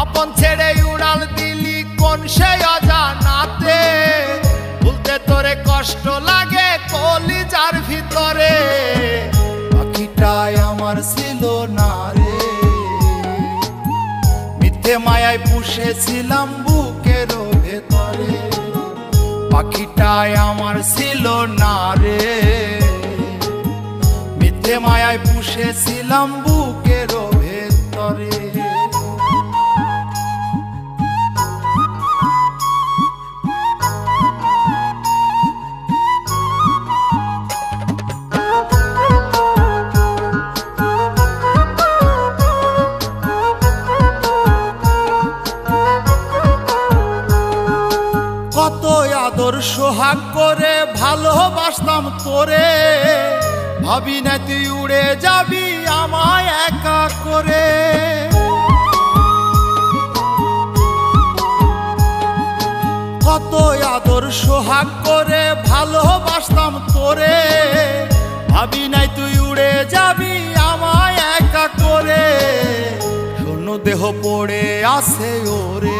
আপন ছেড়ে উড়াল দিলি কোন সে অজানাতে? ভুলতে তোরে কষ্ট লাগে কলিজার ভিতরে। পাখিটাই আমার ছিল না রে। মিথ্যে মায়ায় পুষেছিলাম বুকের ভেতরে। পাখিটাই আমার ছিল না রে। মিথ্যে মায়ায় পুষেছিলাম বুকের কত আদর সোহাগ করে, ভালোবাসতাম তোরে। ভাবি না তুই উড়ে যাবি আমায় একা করে। কত আদর সোহাগ করে, ভালোবাসতাম তোরে। ভাবি নাই তুই উড়ে যাবি আমায় একা করে। শূন্য দেহ পড়ে আসে ওরে।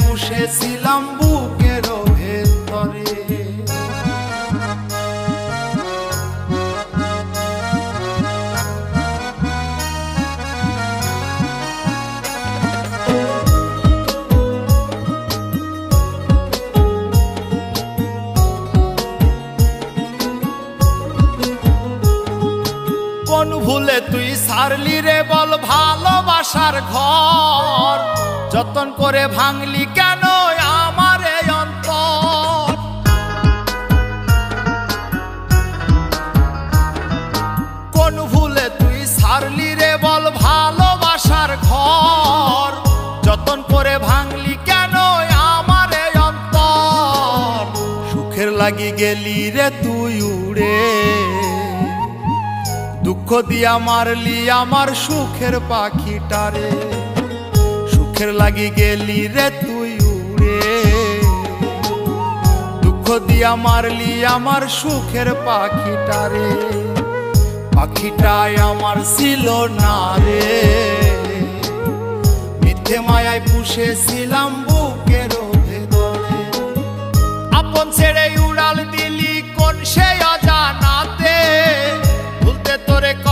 পুষেছিলাম বুকের কোন ভুলে তুই সারলি রে বল ভালোবাসার ঘর। যতন করে ভাঙলি কেন আমার অন্তর? কোন ভুলে তুই সারলি রে বল ভালোবাসার ঘর? যতন করে ভাঙলি কেন আমার অন্তর? সুখের লাগি গেলি রে তুই উড়ে। দুঃখ দিয়া মারলি আমার সুখের পাখিটারে সুখের লাগি গেলি রে তুই উড়ে। দুঃখ দিয়া মারলি আমার সুখের পাখিটারে পাখিটাই আমার ছিল না রে। মিথ্যে মায়ায় পুষেছিলাম বুকের ভেতরে। আপন ছেড়ে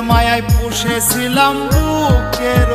মায়ায় পুষেছিলাম বুকের